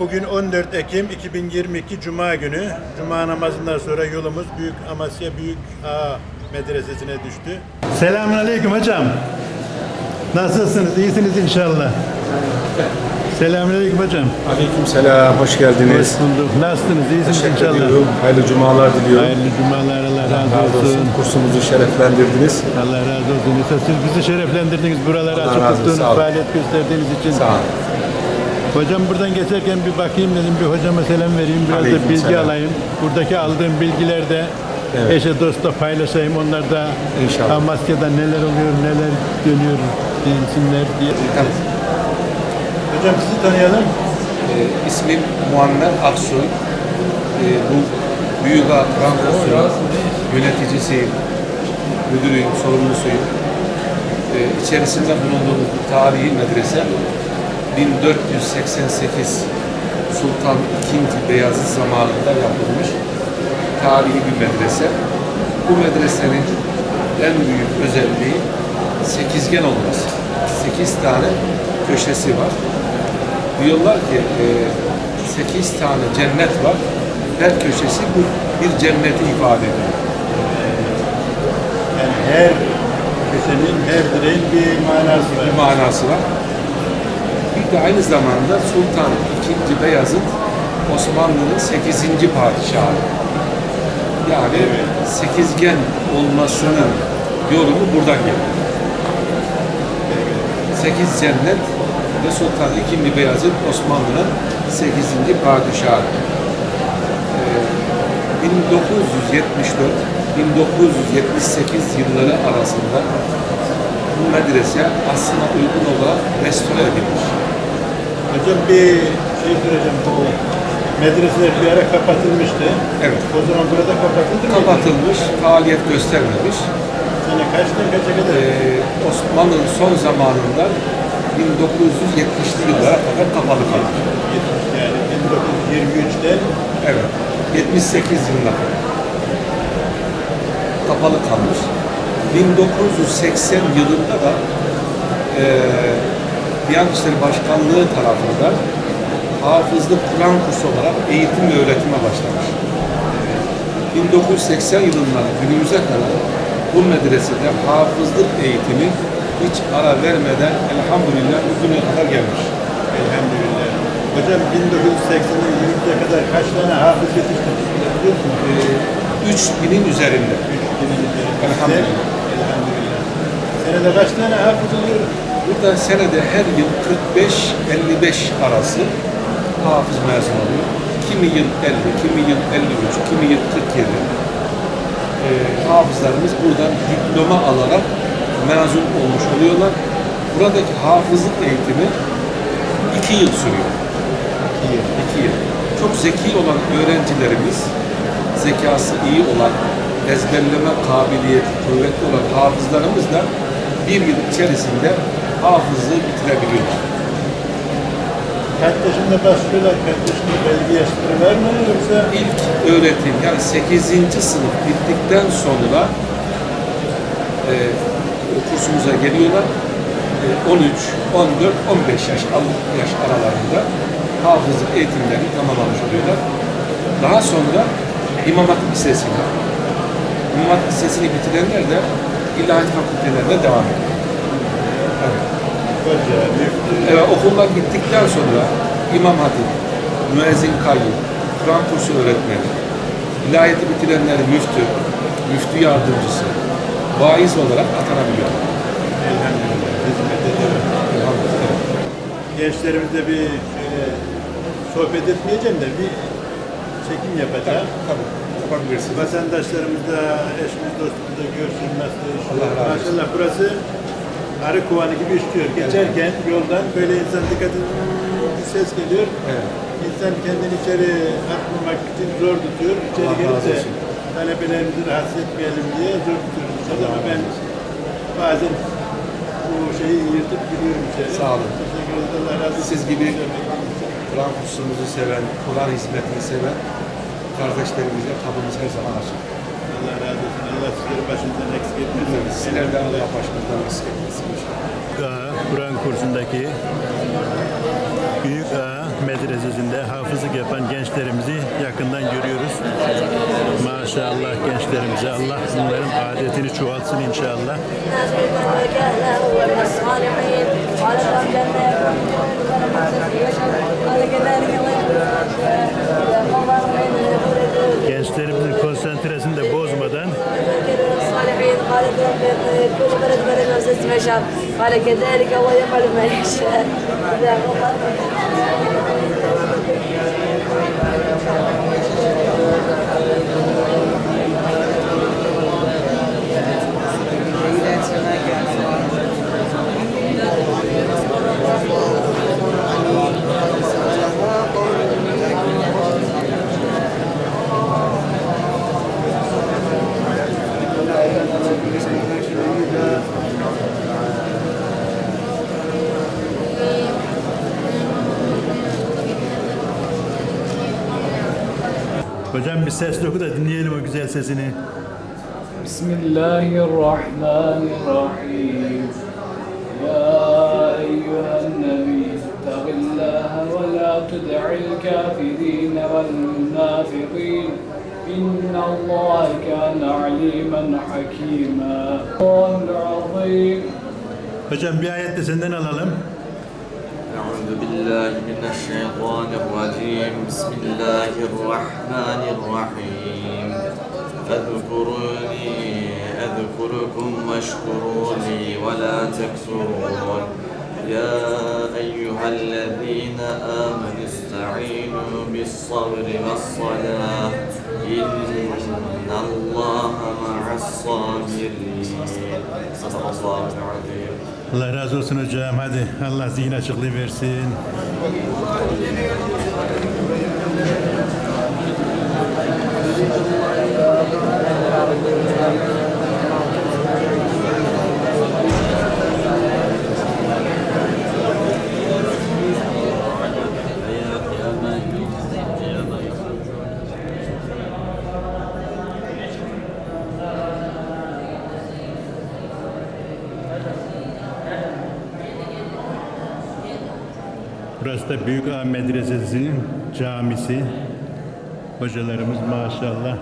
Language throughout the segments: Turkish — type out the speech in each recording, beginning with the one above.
Bugün 14 Ekim 2022 Cuma günü. Cuma namazından sonra yolumuz Büyük Amasya Büyük Ağa Medresesi'ne düştü. Selamünaleyküm hocam. Nasılsınız? İyisiniz inşallah. Selamünaleyküm hocam. Aleykümselam, hoş Hoş geldiniz. bulduk. Nasılsınız? İyisiniz Teşekkür inşallah. ediyorum. Hayırlı cumalar diliyorum. Hayırlı cumalar. Allah razı Razı olsun. olsun. Kursumuzu şereflendirdiniz. Allah razı olsun. Siz bizi şereflendirdiniz. Buraları Allah açık razı olsun, tuttuğunuz, sağ olun. faaliyet gösterdiğiniz için. Sağ olun. Hocam buradan geçerken bir bakayım dedim, bir hocama selam vereyim, biraz da Aleyküm bilgi selam. alayım. Buradaki aldığım bilgiler de Evet. eşe dostla paylaşayım. Onlar da İnşallah. Amasya'da neler oluyor, neler dönüyor dinsinler diye. Hocam sizi tanıyalım. Ee, ismim Muammer Aksoy. Ee, bu Büyük Ağa Kur'an Kursu'nun yöneticisiyim, müdürüyüm, sorumlusuyum. Ee, içerisinde bulunduğum bu tarihi medrese 1488 Sultan II. Beyazıt zamanında yapılmış tarihi bir medrese. Bu medresenin en büyük özelliği sekizgen olması. Sekiz tane köşesi var. Diyorlar ki e, 8 tane cennet var. Her köşesi bu bir cenneti ifade ediyor. Yani her köşenin, her direğin bir manası var. Bir manası var. De aynı zamanda Sultan II. Beyazıt Osmanlı'nın 8. padişahı. Yani sekizgen olmasının yorumu buradan geliyor. Sekiz cennet ve Sultan II. Beyazıt Osmanlı'nın 8. padişahı. Ee, 1974-1978 yılları arasında bu medrese aslına uygun olarak restore edilmiş. Hocam bir şey soracağım. Bu medreseler bir ara kapatılmıştı. Evet. O zaman burada kapatıldı mı? Kapatılmış, faaliyet göstermemiş. Sene kaçtan kaça kadar? Ee, Osmanlı'nın son zamanında 1970'li yıllara kadar kapalı kalmış. yani 1923'te Evet. 78 yılına kadar kapalı kalmış. 1980 yılında da eee Diyanet İşleri Başkanlığı tarafından hafızlık Kur'an kursu olarak eğitim ve öğretime başlamış. 1980 yılından günümüze kadar bu medresede hafızlık eğitimi hiç ara vermeden elhamdülillah bugüne kadar gelmiş. Elhamdülillah. Hocam 1980'den günümüze kadar kaç tane hafız yetiştirdiniz biliyor musunuz? Eee 3000'in üzerinde. Elhamdülillah. Elhamdülillah. Senede kaç tane hafız oluyor? Burada senede her yıl 45-55 arası hafız mezun oluyor. Kimi yıl 50, kimi yıl 53, kimi yıl 47. Ee, hafızlarımız buradan diploma alarak mezun olmuş oluyorlar. Buradaki hafızlık eğitimi iki yıl sürüyor. İki yıl. İki yıl. Çok zeki olan öğrencilerimiz, zekası iyi olan, ezberleme kabiliyeti kuvvetli olan hafızlarımız da bir yıl içerisinde hafızlığı bitirebiliyorlar. Yaşında başlıyorlar, kaç yaşında belge yaşları var mı yoksa? İlk öğretim yani 8. sınıf bittikten sonra e, kursumuza geliyorlar. E, 13, 14, 15 yaş, yaş aralarında hafızlık eğitimlerini tamamlamış oluyorlar. Daha sonra İmam Hatip Lisesi'ne, İmam Hatip Lisesi'ni bitirenler de İlahiyat Fakültelerine devam ediyor. Evet. Evet, okullar bittikten sonra İmam Hatip, müezzin kayyum, Kur'an kursu öğretmeni, ilahiyatı bitirenler müftü, müftü yardımcısı, vaiz olarak atanabiliyor. Elhamdülillah. Hizmet ediyor. Elhamdülillah. Gençlerimizle bir şöyle sohbet etmeyeceğim de bir çekim yapacağım. Tabii, yapabilirsiniz. Vatandaşlarımız da, eşimiz, dostumuz da görsün nasıl. Allah razı olsun. Maşallah burası arı kovanı gibi işliyor. Geçerken yoldan böyle insan dikkatini bir ses geliyor. Evet. İnsan kendini içeri atmamak için zor tutuyor. İçeri Allah gelip razı de olsun. talebelerimizi rahatsız etmeyelim diye zor tutuyoruz. Ama ben bazen bu şeyi yırtıp gidiyorum içeri. Sağ olun. Teşekkür ederim. Allah razı olsun. Siz gibi Kur'an kursumuzu seven, Kur'an hizmetini seven kardeşlerimize kapımız her zaman açık. Allah razı olsun. Allah sizleri başınızdan eksik etmesin. Sizler de Allah başımızdan eksik etmesin. Ağa Kur'an kursundaki Büyük Ağa Medresesi'nde hafızlık yapan gençlerimizi yakından görüyoruz. Maşallah gençlerimize Allah bunların adetini çoğaltsın inşallah. Gençlerimizin konsantresini de bozmadan Hocam bir ses doku da dinleyelim o güzel sesini. Bismillahirrahmanirrahim. Ya eyyühen nebi ittaqillaha ve la tud'il kafirine vel münafiqin. İnne Allah kâne alimen hakîmâ. Allah'ın azim. Hocam bir ayet de senden alalım. أعوذ بالله من الشيطان الرجيم. بسم الله الرحمن الرحيم. فاذكروني أذكركم واشكروا لي ولا تكفرون. يا أيها الذين آمنوا استعينوا بالصبر والصلاة. إن الله مع الصابرين. صدق الله العظيم. Allah razı olsun hocam. Hadi Allah zihin açıklığı versin. Burası da Büyük Ağa Medresesi'nin camisi. Hocalarımız maşallah.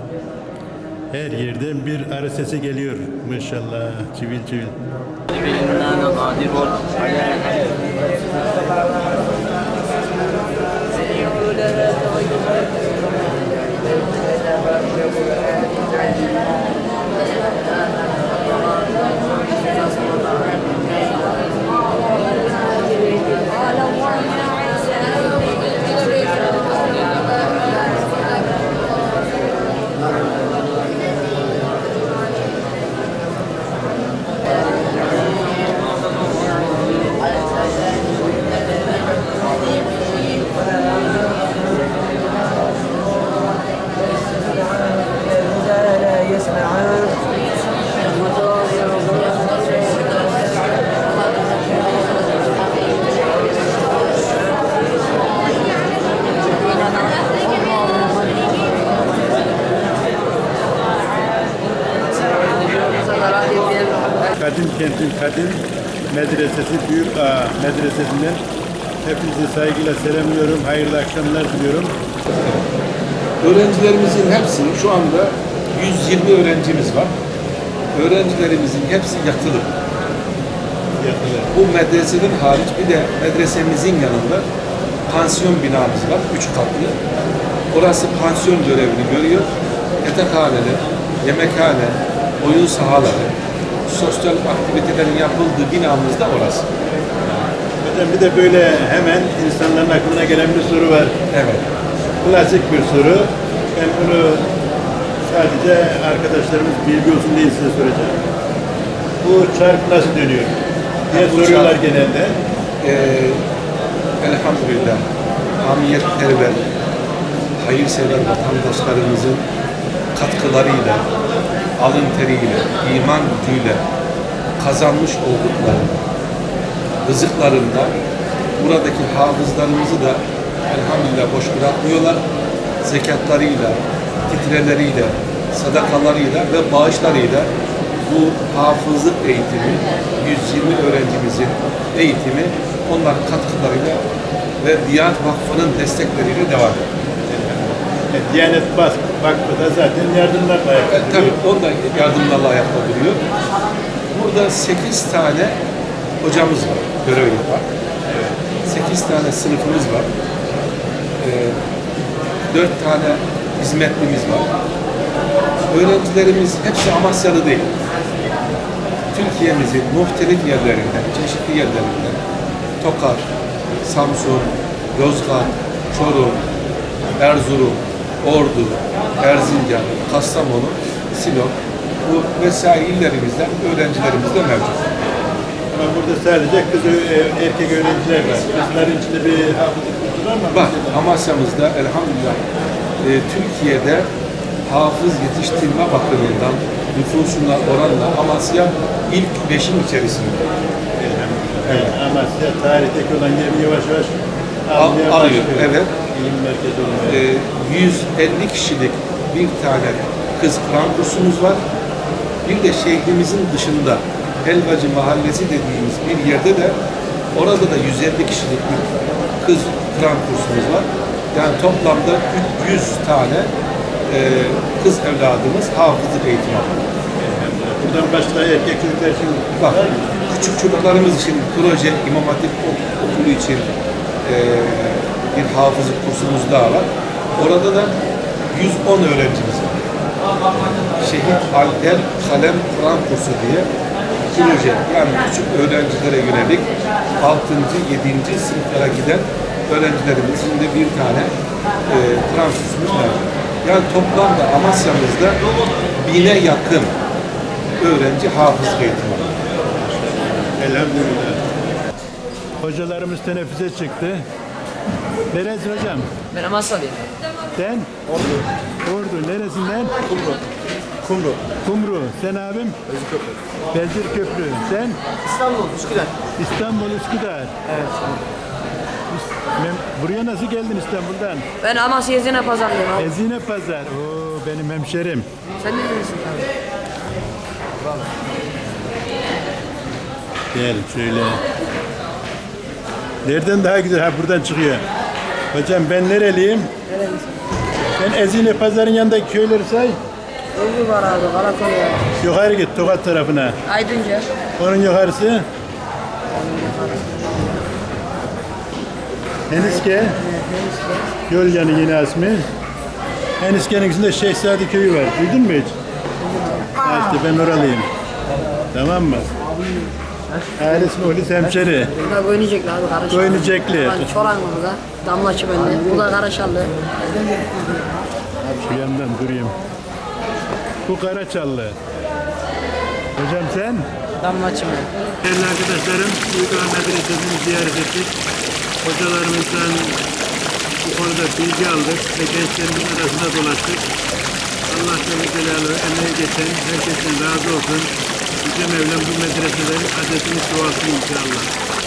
Her yerden bir arı sesi geliyor maşallah. Çivil çivil. Kentin kadim medresesi Büyük Ağa Medresesi'nden hepinizi saygıyla selamlıyorum. Hayırlı akşamlar diliyorum. Öğrencilerimizin hepsi şu anda 120 öğrencimiz var. Öğrencilerimizin hepsi yatılı. Yakılar. Bu medresenin hariç bir de medresemizin yanında pansiyon binamız var. Üç katlı. Orası pansiyon görevini görüyor. Yatakhaneler, yemekhane, oyun sahaları, sosyal aktivitelerin yapıldığı binamız da orası. Hocam bir de böyle hemen insanların aklına gelen bir soru var. Evet. Klasik bir soru. Ben bunu sadece arkadaşlarımız bilgi olsun diye size soracağım. Bu çark nasıl dönüyor? diye bu soruyorlar çark- genelde. Ee, elhamdülillah hamiyetperver, hayırsever vatandaşlarımızın katkılarıyla, alın teriyle, iman gücüyle kazanmış oldukları rızıklarında buradaki hafızlarımızı da elhamdülillah boş bırakmıyorlar. Zekatlarıyla, titreleriyle, sadakalarıyla ve bağışlarıyla bu hafızlık eğitimi, 120 öğrencimizin eğitimi onların katkılarıyla ve Diyanet Vakfı'nın destekleriyle devam ediyor. E, Diyanet Vakfı da zaten yardımlarla E, ayakta tabii duruyor. o da yardımlarla ayakta duruyor. Burada 8 tane hocamız var, görev yapar. 8 tane sınıfımız var. E, 4 tane hizmetlimiz var. Öğrencilerimiz hepsi Amasyalı değil. Türkiye'mizin muhtelif yerlerinden, çeşitli yerlerinden, Tokat, Samsun, Yozgat, Çorum, Erzurum, Ordu, Erzincan, Kastamonu, Sinop, bu vesaire illerimizden öğrencilerimiz de mevcut. Ama burada sadece kız e, erkek öğrenciler var. Kızların içinde bir hafızlık kültürü var mı? Bak Amasya'mızda elhamdülillah e, Türkiye'de hafız yetiştirme bakımından nüfusuna oranla Amasya ilk beşin içerisinde. Evet. Amasya tarihteki olan yerini yavaş yavaş Al- alıyor, evet. İlim merkezi. E, 150 kişilik bir tane kız Kur'an kursumuz var. Bir de şehrimizin dışında Helvacı Mahallesi dediğimiz bir yerde de orada da 150 kişilik bir kız Kur'an kursumuz var. Yani toplamda 300 tane e, kız evladımız hafızlık eğitimi alıyor. Buradan başka erkek çocuklar için Bak, küçük çocuklarımız için proje İmam Hatip Ok- Okulu için eee, bir hafızlık kursumuz daha var. Orada da 110 öğrencimiz var. Şehit Alper Kalem Kur'an kursu diye proje. Yani küçük öğrencilere yönelik 6. 7. sınıflara giden öğrencilerimizin de bir tane eee Kur'an kursumuz var. Yani toplamda Amasya'mızda bine yakın öğrenci hafızlık eğitimi alıyor. elhamdülillah. Hocalarımız teneffüse çıktı. Neresi hocam? Ben Amasyalıyım. Sen? Ordu. Ordu. Neresinden? Kumru. Kumru. Kumru. Sen abim? Bezir Köprü. Bezir Köprü. Sen? İstanbul, Üsküdar. İstanbul, Üsküdar. Evet. Mem- Buraya nasıl geldin İstanbul'dan? Ben Amasya Ezine Pazarlıyım abi. Ezine Pazar. Oo, benim hemşerim. Sen ne diyorsun abi? Gel şöyle. Nereden daha güzel? Ha buradan çıkıyor. Hocam ben nereliyim? Ben Ezine Pazar'ın yanındaki köyleri say. Ölgü var abi, Karakol var. Yukarı git Tokat tarafına. Aydınca. Onun yukarısı. Heniske. Yol yanı yine ismi. Heniske'nin içinde Şehzade köyü var. Duydun mu hiç? Ha işte ben oralıyım. Tamam mı? Ailesinin oğlu hemşeri. Bu da Goynayacaklı abi, Karaşallı. Goynayacaklı. Ben Çoran burada. Damlaçı bende. Bu da Karaşallı. Şu yandan durayım. Bu Karaçallı. Hocam sen? Damlaçı ben. Değerli arkadaşlarım, Uygar Medresesi'ni ziyaret ettik. Hocalarımızdan bu konuda bilgi aldık ve gençlerimizin arasında dolaştık. Allah Celle Celaluhu emeği geçen herkesten razı olsun. Yüce Mevlam bu medreselerin adetini çoğalsın inşallah.